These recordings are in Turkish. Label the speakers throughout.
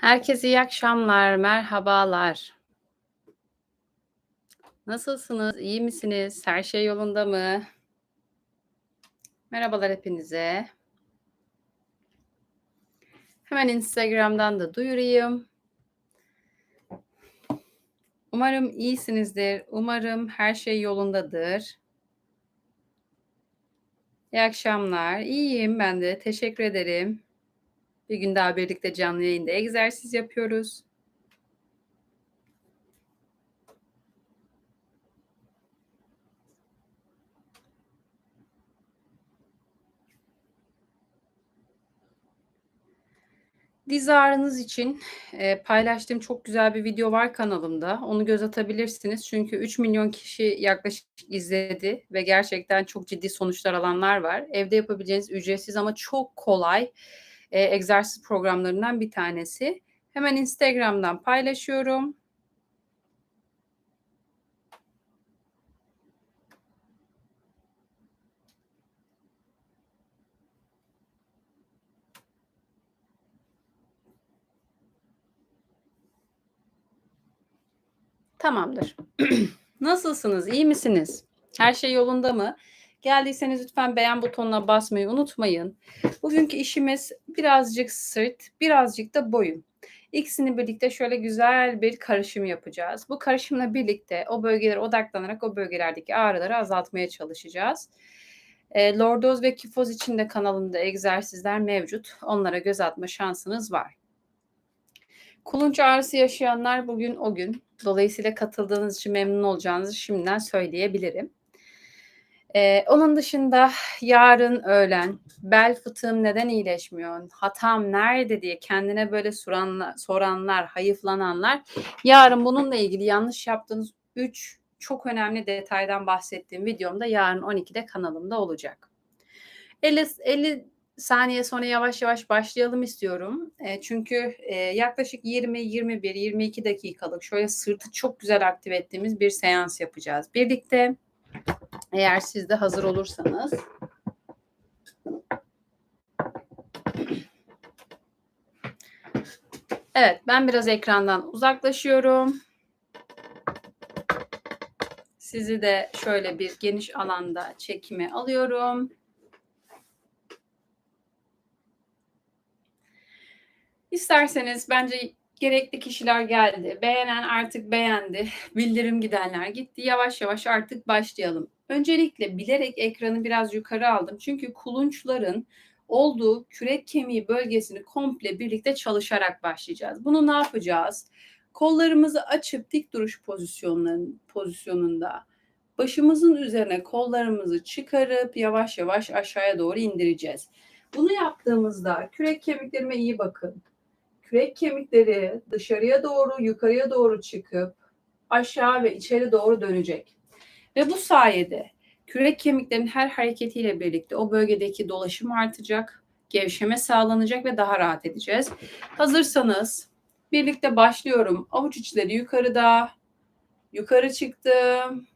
Speaker 1: Herkese iyi akşamlar, merhabalar. Nasılsınız, iyi misiniz? Her şey yolunda mı? Merhabalar hepinize. Hemen Instagram'dan da duyurayım. Umarım iyisinizdir. Umarım her şey yolundadır. İyi akşamlar. İyiyim ben de. Teşekkür ederim. Bir gün daha birlikte canlı yayında egzersiz yapıyoruz. Diz ağrınız için e, paylaştığım çok güzel bir video var kanalımda. Onu göz atabilirsiniz. Çünkü 3 milyon kişi yaklaşık izledi ve gerçekten çok ciddi sonuçlar alanlar var. Evde yapabileceğiniz ücretsiz ama çok kolay e, egzersiz programlarından bir tanesi. Hemen Instagram'dan paylaşıyorum. Tamamdır. Nasılsınız? İyi misiniz? Her şey yolunda mı? Geldiyseniz lütfen beğen butonuna basmayı unutmayın. Bugünkü işimiz birazcık sırt, birazcık da boyun. İkisini birlikte şöyle güzel bir karışım yapacağız. Bu karışımla birlikte o bölgelere odaklanarak o bölgelerdeki ağrıları azaltmaya çalışacağız. E, lordoz ve kifoz için de kanalımda egzersizler mevcut. Onlara göz atma şansınız var. Kulunç ağrısı yaşayanlar bugün o gün. Dolayısıyla katıldığınız için memnun olacağınızı şimdiden söyleyebilirim. Ee, onun dışında yarın öğlen bel fıtığım neden iyileşmiyor, hatam nerede diye kendine böyle soranlar, soranlar, hayıflananlar yarın bununla ilgili yanlış yaptığınız 3 çok önemli detaydan bahsettiğim videomda yarın 12'de kanalımda olacak. 50, 50 saniye sonra yavaş yavaş başlayalım istiyorum. E, çünkü e, yaklaşık 20, 21, 22 dakikalık şöyle sırtı çok güzel aktive ettiğimiz bir seans yapacağız. Birlikte eğer siz de hazır olursanız. Evet ben biraz ekrandan uzaklaşıyorum. Sizi de şöyle bir geniş alanda çekime alıyorum. İsterseniz bence gerekli kişiler geldi. Beğenen artık beğendi. Bildirim gidenler gitti. Yavaş yavaş artık başlayalım. Öncelikle bilerek ekranı biraz yukarı aldım. Çünkü kulunçların olduğu kürek kemiği bölgesini komple birlikte çalışarak başlayacağız. Bunu ne yapacağız? Kollarımızı açıp dik duruş pozisyonların pozisyonunda başımızın üzerine kollarımızı çıkarıp yavaş yavaş aşağıya doğru indireceğiz. Bunu yaptığımızda kürek kemiklerime iyi bakın kürek kemikleri dışarıya doğru, yukarıya doğru çıkıp aşağı ve içeri doğru dönecek. Ve bu sayede kürek kemiklerin her hareketiyle birlikte o bölgedeki dolaşım artacak, gevşeme sağlanacak ve daha rahat edeceğiz. Hazırsanız birlikte başlıyorum. Avuç içleri yukarıda, yukarı çıktım,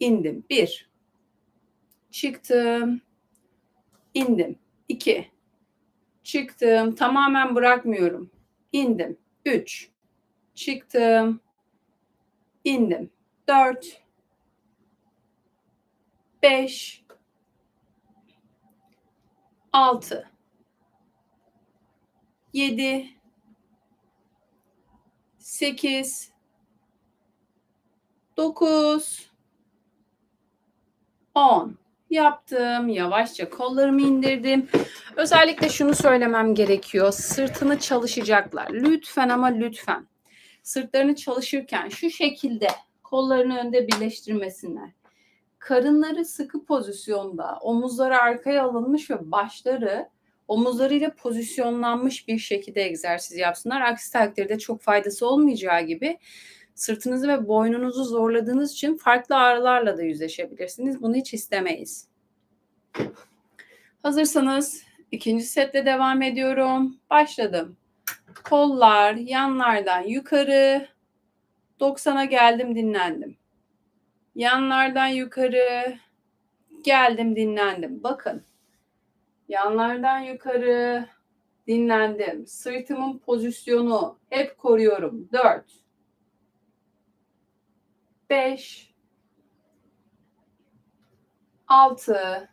Speaker 1: indim. Bir, çıktım, indim. İki, çıktım, tamamen bırakmıyorum indim. 3 çıktım. indim. 4 5 6 7 8 9 10 yaptım. Yavaşça kollarımı indirdim. Özellikle şunu söylemem gerekiyor. Sırtını çalışacaklar. Lütfen ama lütfen. Sırtlarını çalışırken şu şekilde kollarını önde birleştirmesinler. Karınları sıkı pozisyonda, omuzları arkaya alınmış ve başları omuzlarıyla pozisyonlanmış bir şekilde egzersiz yapsınlar. Aksi takdirde çok faydası olmayacağı gibi sırtınızı ve boynunuzu zorladığınız için farklı ağrılarla da yüzleşebilirsiniz. Bunu hiç istemeyiz. Hazırsanız ikinci setle devam ediyorum. Başladım. Kollar yanlardan yukarı 90'a geldim dinlendim. Yanlardan yukarı geldim dinlendim. Bakın. Yanlardan yukarı Dinlendim. Sırtımın pozisyonu hep koruyorum. 4 5 6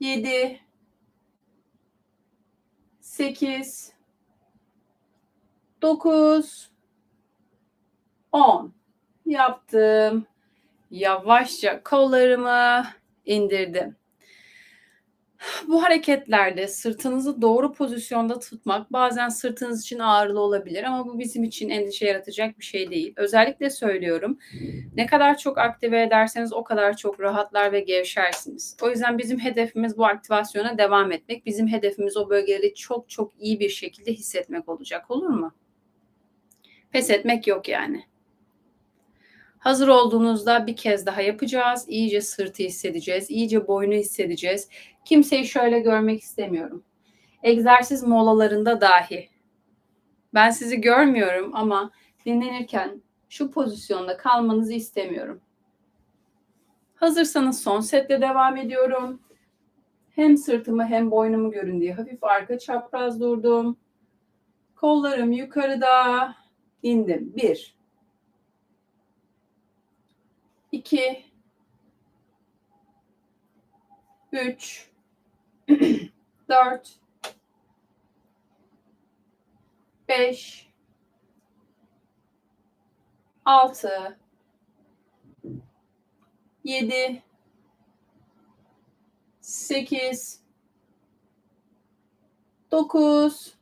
Speaker 1: 7 8 9 10 yaptım. Yavaşça kollarımı indirdim. Bu hareketlerde sırtınızı doğru pozisyonda tutmak bazen sırtınız için ağırlı olabilir ama bu bizim için endişe yaratacak bir şey değil. Özellikle söylüyorum. Ne kadar çok aktive ederseniz o kadar çok rahatlar ve gevşersiniz. O yüzden bizim hedefimiz bu aktivasyona devam etmek. Bizim hedefimiz o bölgeleri çok çok iyi bir şekilde hissetmek olacak. Olur mu? Pes etmek yok yani. Hazır olduğunuzda bir kez daha yapacağız. İyice sırtı hissedeceğiz. iyice boynu hissedeceğiz. Kimseyi şöyle görmek istemiyorum. Egzersiz molalarında dahi. Ben sizi görmüyorum ama dinlenirken şu pozisyonda kalmanızı istemiyorum. Hazırsanız son setle devam ediyorum. Hem sırtımı hem boynumu görün diye hafif arka çapraz durdum. Kollarım yukarıda. indim. Bir. 2 3 4 5 6 7 8 9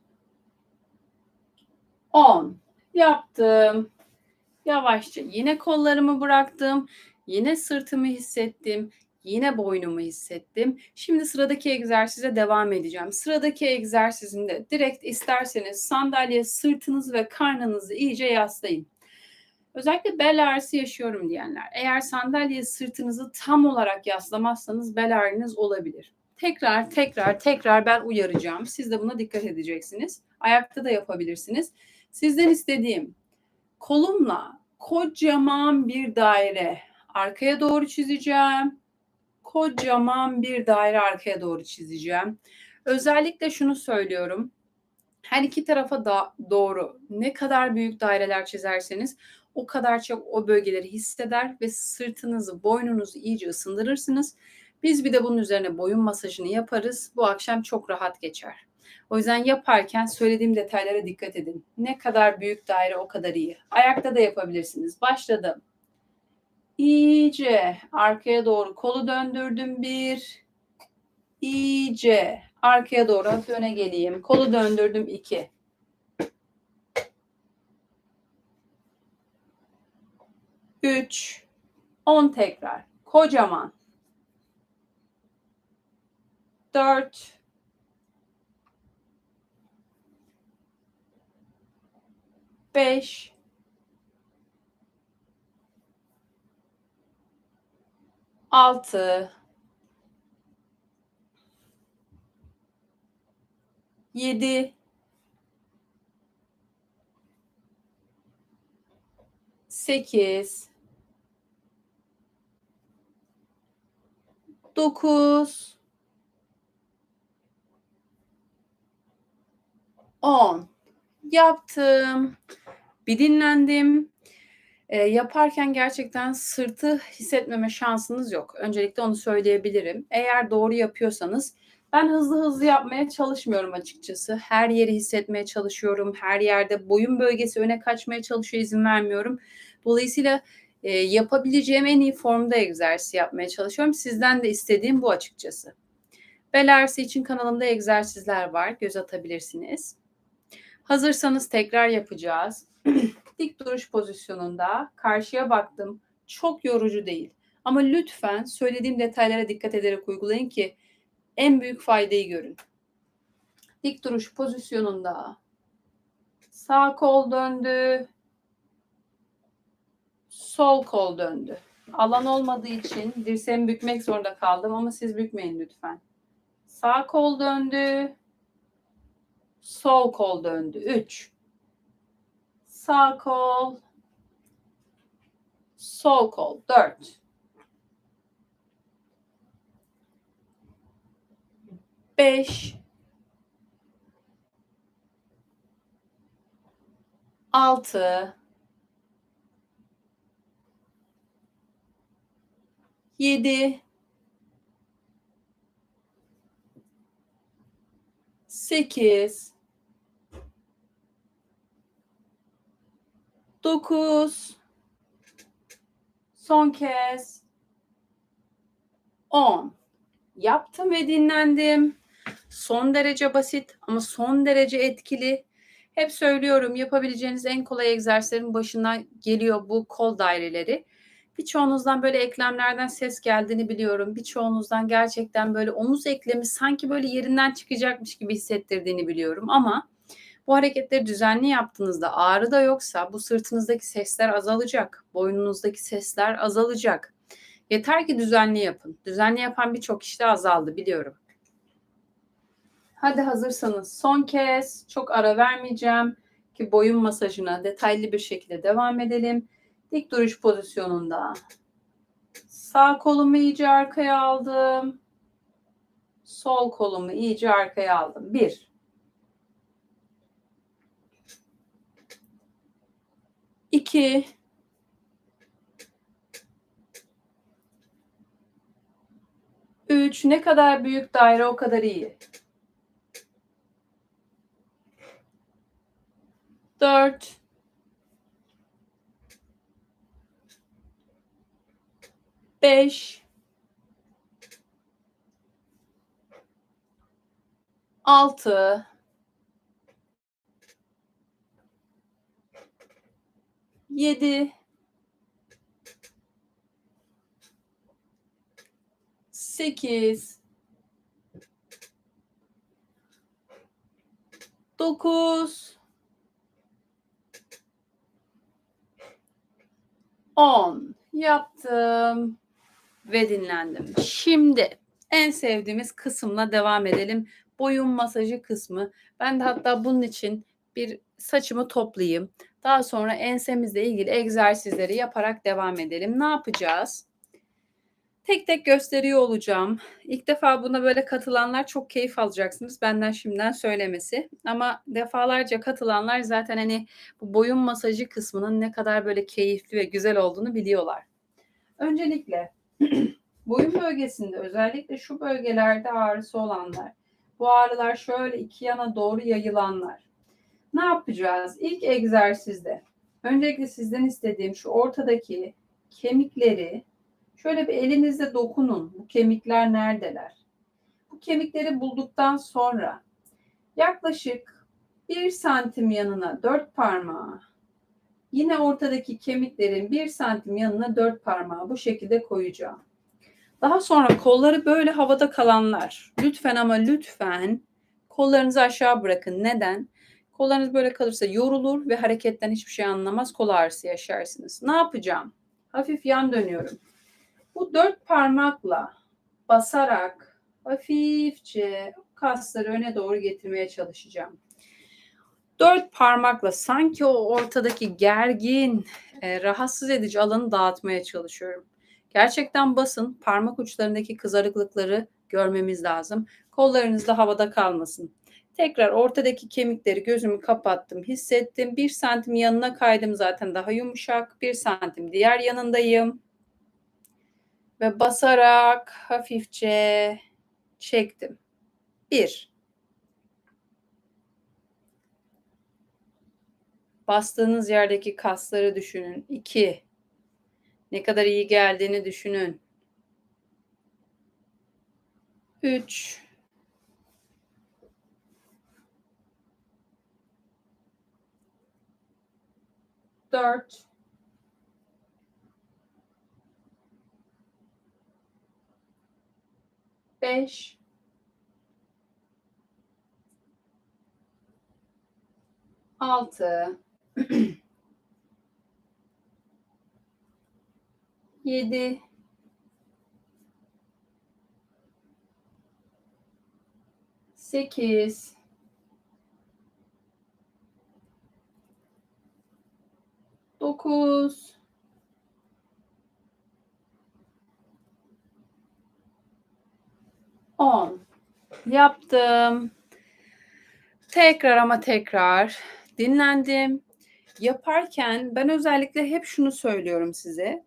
Speaker 1: 10 yaptım. Yavaşça yine kollarımı bıraktım. Yine sırtımı hissettim. Yine boynumu hissettim. Şimdi sıradaki egzersize devam edeceğim. Sıradaki egzersizinde direkt isterseniz sandalye sırtınız ve karnınızı iyice yaslayın. Özellikle bel ağrısı yaşıyorum diyenler. Eğer sandalye sırtınızı tam olarak yaslamazsanız bel ağrınız olabilir. Tekrar tekrar tekrar ben uyaracağım. Siz de buna dikkat edeceksiniz. Ayakta da yapabilirsiniz. Sizden istediğim kolumla kocaman bir daire arkaya doğru çizeceğim. Kocaman bir daire arkaya doğru çizeceğim. Özellikle şunu söylüyorum. Her iki tarafa da doğru ne kadar büyük daireler çizerseniz o kadar çok o bölgeleri hisseder ve sırtınızı, boynunuzu iyice ısındırırsınız. Biz bir de bunun üzerine boyun masajını yaparız. Bu akşam çok rahat geçer. O yüzden yaparken söylediğim detaylara dikkat edin. Ne kadar büyük daire o kadar iyi. Ayakta da yapabilirsiniz. Başladım. İyice arkaya doğru kolu döndürdüm bir. İyice arkaya doğru hafif öne geleyim. Kolu döndürdüm iki. Üç. On tekrar. Kocaman. Dört. 5 6 7 8 9 10 yaptım. Bir dinlendim. E, yaparken gerçekten sırtı hissetmeme şansınız yok. Öncelikle onu söyleyebilirim. Eğer doğru yapıyorsanız ben hızlı hızlı yapmaya çalışmıyorum açıkçası. Her yeri hissetmeye çalışıyorum. Her yerde boyun bölgesi öne kaçmaya çalışıyor, izin vermiyorum. Dolayısıyla e, yapabileceğim en iyi formda egzersiz yapmaya çalışıyorum. Sizden de istediğim bu açıkçası. Bel ağrısı için kanalımda egzersizler var. Göz atabilirsiniz. Hazırsanız tekrar yapacağız. Dik duruş pozisyonunda karşıya baktım. Çok yorucu değil. Ama lütfen söylediğim detaylara dikkat ederek uygulayın ki en büyük faydayı görün. Dik duruş pozisyonunda sağ kol döndü. Sol kol döndü. Alan olmadığı için dirseğimi bükmek zorunda kaldım ama siz bükmeyin lütfen. Sağ kol döndü. Sol kol döndü. 3 Sağ kol. Sol kol. Dört. Beş. Altı. Yedi. Sekiz. Dokuz, son kez, on. Yaptım ve dinlendim. Son derece basit ama son derece etkili. Hep söylüyorum yapabileceğiniz en kolay egzersizlerin başına geliyor bu kol daireleri. Birçoğunuzdan böyle eklemlerden ses geldiğini biliyorum. Birçoğunuzdan gerçekten böyle omuz eklemi sanki böyle yerinden çıkacakmış gibi hissettirdiğini biliyorum. Ama bu hareketleri düzenli yaptığınızda ağrı da yoksa bu sırtınızdaki sesler azalacak. Boynunuzdaki sesler azalacak. Yeter ki düzenli yapın. Düzenli yapan birçok işte azaldı biliyorum. Hadi hazırsanız son kez çok ara vermeyeceğim ki boyun masajına detaylı bir şekilde devam edelim. Dik duruş pozisyonunda. Sağ kolumu iyice arkaya aldım. Sol kolumu iyice arkaya aldım. Bir. İki. Üç. Ne kadar büyük daire o kadar iyi. Dört. beş, altı, yedi, sekiz, dokuz, on yaptım ve dinlendim. Şimdi en sevdiğimiz kısımla devam edelim. Boyun masajı kısmı. Ben de hatta bunun için bir saçımı toplayayım. Daha sonra ensemizle ilgili egzersizleri yaparak devam edelim. Ne yapacağız? Tek tek gösteriyor olacağım. İlk defa buna böyle katılanlar çok keyif alacaksınız. Benden şimdiden söylemesi. Ama defalarca katılanlar zaten hani bu boyun masajı kısmının ne kadar böyle keyifli ve güzel olduğunu biliyorlar. Öncelikle boyun bölgesinde özellikle şu bölgelerde ağrısı olanlar, bu ağrılar şöyle iki yana doğru yayılanlar. Ne yapacağız? İlk egzersizde öncelikle sizden istediğim şu ortadaki kemikleri şöyle bir elinizle dokunun. Bu kemikler neredeler? Bu kemikleri bulduktan sonra yaklaşık bir santim yanına dört parmağı Yine ortadaki kemiklerin bir santim yanına dört parmağı bu şekilde koyacağım. Daha sonra kolları böyle havada kalanlar. Lütfen ama lütfen kollarınızı aşağı bırakın. Neden? Kollarınız böyle kalırsa yorulur ve hareketten hiçbir şey anlamaz. Kol ağrısı yaşarsınız. Ne yapacağım? Hafif yan dönüyorum. Bu dört parmakla basarak hafifçe kasları öne doğru getirmeye çalışacağım dört parmakla sanki o ortadaki gergin, e, rahatsız edici alanı dağıtmaya çalışıyorum. Gerçekten basın, parmak uçlarındaki kızarıklıkları görmemiz lazım. Kollarınız da havada kalmasın. Tekrar ortadaki kemikleri gözümü kapattım, hissettim. Bir santim yanına kaydım zaten daha yumuşak. Bir santim diğer yanındayım. Ve basarak hafifçe çektim. Bir. Bastığınız yerdeki kasları düşünün. İki. Ne kadar iyi geldiğini düşünün. Üç. 4 5 6 7 8 Dokuz. On. Yaptım. Tekrar ama tekrar dinlendim Yaparken ben özellikle hep şunu söylüyorum size.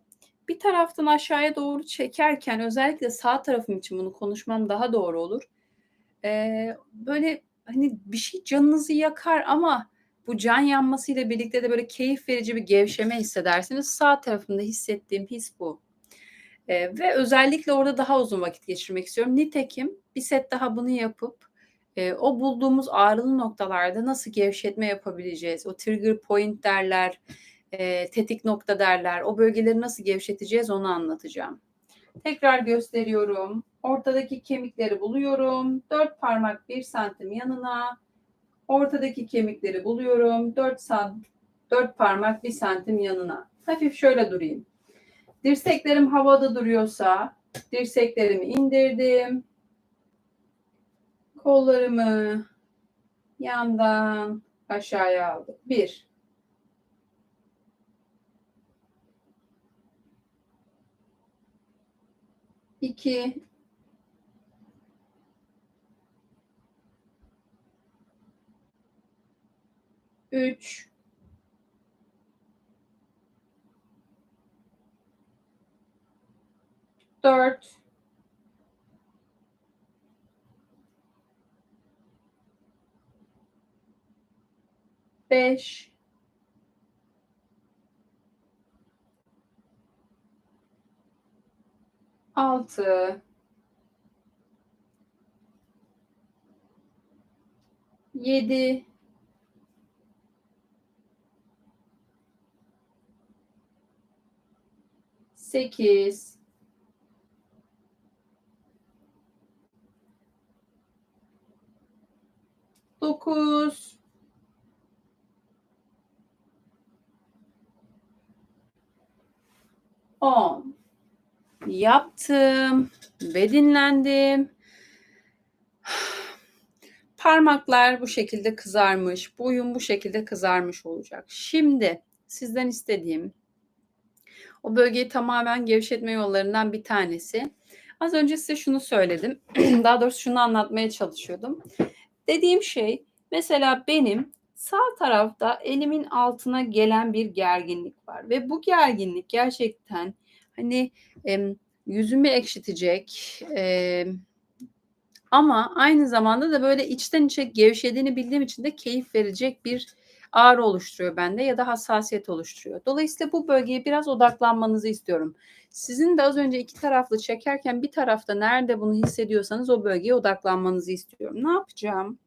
Speaker 1: Bir taraftan aşağıya doğru çekerken özellikle sağ tarafım için bunu konuşmam daha doğru olur. Eee, böyle, hani, bir şey canınızı yakar ama bu can yanmasıyla birlikte de böyle keyif verici bir gevşeme hissedersiniz. Sağ tarafımda hissettiğim his bu. Eee, ve özellikle orada daha uzun vakit geçirmek istiyorum. Nitekim bir set daha bunu yapıp, eee, o bulduğumuz ağrılı noktalarda nasıl gevşetme yapabileceğiz, o trigger point derler, eee, tetik nokta derler, o bölgeleri nasıl gevşeteceğiz onu anlatacağım. Tekrar gösteriyorum. Ortadaki kemikleri buluyorum. 4 parmak 1 santim yanına. Ortadaki kemikleri buluyorum. 4 sant 4 parmak 1 santim yanına. Hafif şöyle durayım. Dirseklerim havada duruyorsa dirseklerimi indirdim. Kollarımı yandan aşağıya aldım. 1 2 3 4 5 6 7 8 9 10 Yaptım ve dinlendim. Parmaklar bu şekilde kızarmış, boyun bu şekilde kızarmış olacak. Şimdi sizden istediğim o bölgeyi tamamen gevşetme yollarından bir tanesi. Az önce size şunu söyledim. Daha doğrusu şunu anlatmaya çalışıyordum. Dediğim şey mesela benim sağ tarafta elimin altına gelen bir gerginlik var ve bu gerginlik gerçekten hani e, yüzümü ekşitecek e, ama aynı zamanda da böyle içten içe gevşediğini bildiğim için de keyif verecek bir ağrı oluşturuyor bende ya da hassasiyet oluşturuyor. Dolayısıyla bu bölgeye biraz odaklanmanızı istiyorum. Sizin de az önce iki taraflı çekerken bir tarafta nerede bunu hissediyorsanız o bölgeye odaklanmanızı istiyorum. Ne yapacağım?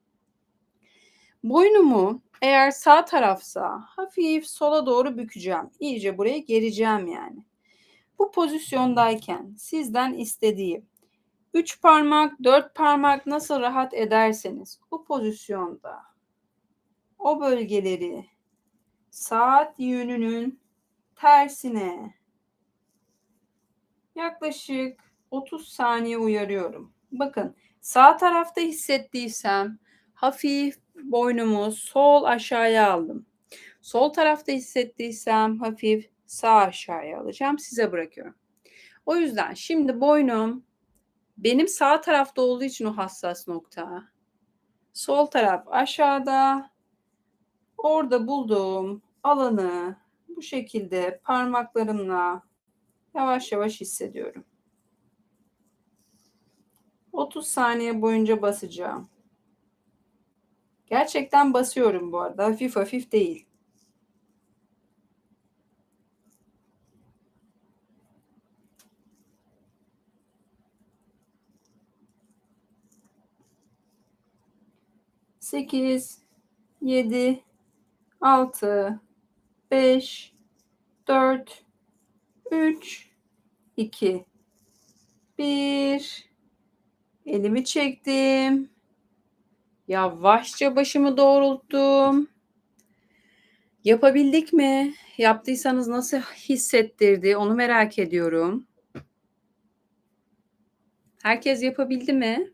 Speaker 1: Boynumu eğer sağ tarafsa hafif sola doğru bükeceğim. İyice buraya gereceğim yani. Bu pozisyondayken sizden istediğim 3 parmak, 4 parmak nasıl rahat ederseniz bu pozisyonda o bölgeleri saat yönünün tersine yaklaşık 30 saniye uyarıyorum. Bakın sağ tarafta hissettiysem hafif boynumu sol aşağıya aldım. Sol tarafta hissettiysem hafif sağ aşağıya alacağım. Size bırakıyorum. O yüzden şimdi boynum benim sağ tarafta olduğu için o hassas nokta. Sol taraf aşağıda. Orada bulduğum alanı bu şekilde parmaklarımla yavaş yavaş hissediyorum. 30 saniye boyunca basacağım. Gerçekten basıyorum bu arada. Hafif hafif değil. Sekiz, yedi, altı, beş, dört, üç, iki, bir. Elimi çektim. Yavaşça başımı doğrulttum. Yapabildik mi? Yaptıysanız nasıl hissettirdi? Onu merak ediyorum. Herkes yapabildi mi?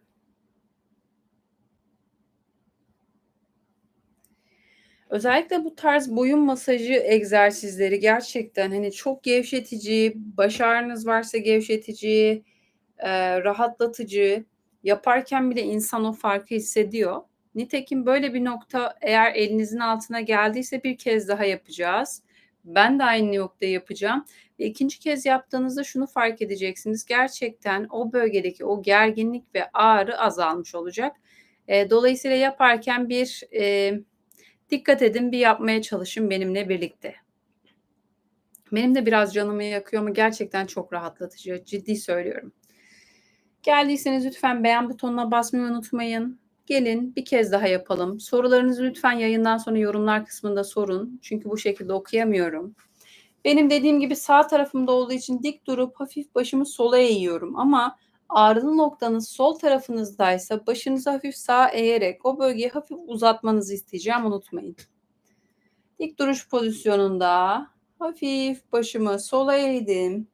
Speaker 1: Özellikle bu tarz boyun masajı egzersizleri gerçekten hani çok gevşetici, baş ağrınız varsa gevşetici, eee, rahatlatıcı, yaparken bile insan o farkı hissediyor. Nitekim böyle bir nokta eğer elinizin altına geldiyse bir kez daha yapacağız. Ben de aynı noktayı yapacağım. Ve ikinci kez yaptığınızda şunu fark edeceksiniz. Gerçekten o bölgedeki o gerginlik ve ağrı azalmış olacak. E, dolayısıyla yaparken bir e, dikkat edin, bir yapmaya çalışın benimle birlikte. Benim de biraz canımı yakıyor ama gerçekten çok rahatlatıcı. Ciddi söylüyorum. Geldiyseniz lütfen beğen butonuna basmayı unutmayın. Gelin bir kez daha yapalım. Sorularınızı lütfen yayından sonra yorumlar kısmında sorun. Çünkü bu şekilde okuyamıyorum. Benim dediğim gibi sağ tarafımda olduğu için dik durup hafif başımı sola eğiyorum ama ağrılı noktanız sol tarafınızdaysa başınızı hafif sağa eğerek o bölgeyi hafif uzatmanızı isteyeceğim unutmayın. Dik duruş pozisyonunda hafif başımı sola eğdim.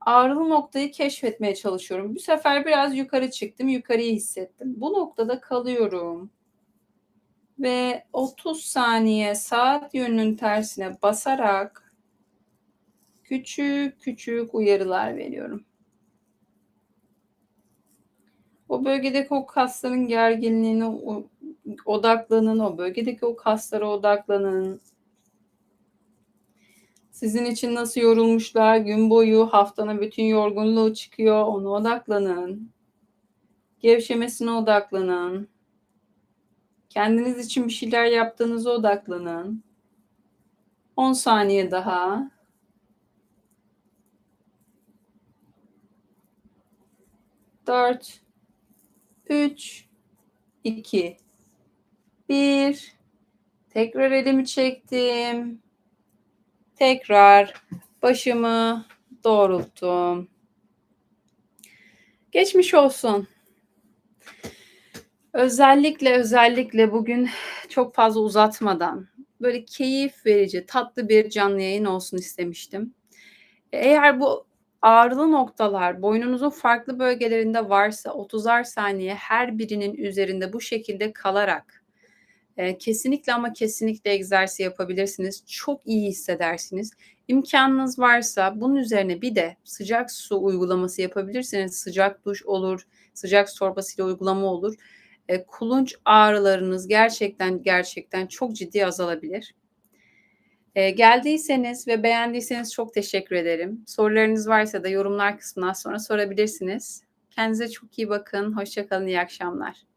Speaker 1: Ağrılı noktayı keşfetmeye çalışıyorum. Bu sefer biraz yukarı çıktım, yukarıyı hissettim. Bu noktada kalıyorum. Ve 30 saniye saat yönünün tersine basarak küçük küçük uyarılar veriyorum. O bölgedeki o kasların gerginliğine odaklanın, o bölgedeki o kaslara odaklanın. Sizin için nasıl yorulmuşlar gün boyu haftanın bütün yorgunluğu çıkıyor ona odaklanın. Gevşemesine odaklanın. Kendiniz için bir şeyler yaptığınıza odaklanın. 10 saniye daha. Dört, üç, iki, bir. Tekrar elimi çektim. Tekrar başımı doğrulttum. Geçmiş olsun. Özellikle özellikle bugün çok fazla uzatmadan böyle keyif verici, tatlı bir canlı yayın olsun istemiştim. Eğer bu ağrılı noktalar boynunuzun farklı bölgelerinde varsa 30'ar saniye her birinin üzerinde bu şekilde kalarak e, kesinlikle ama kesinlikle egzersiz yapabilirsiniz. Çok iyi hissedersiniz. İmkanınız varsa bunun üzerine bir de sıcak su uygulaması yapabilirsiniz. Sıcak duş olur, sıcak su torbasıyla uygulama olur. E, kulunç ağrılarınız gerçekten gerçekten çok ciddi azalabilir. E, geldiyseniz ve beğendiyseniz çok teşekkür ederim. Sorularınız varsa da yorumlar kısmına sonra sorabilirsiniz. Kendinize çok iyi bakın. Hoşçakalın. İyi akşamlar.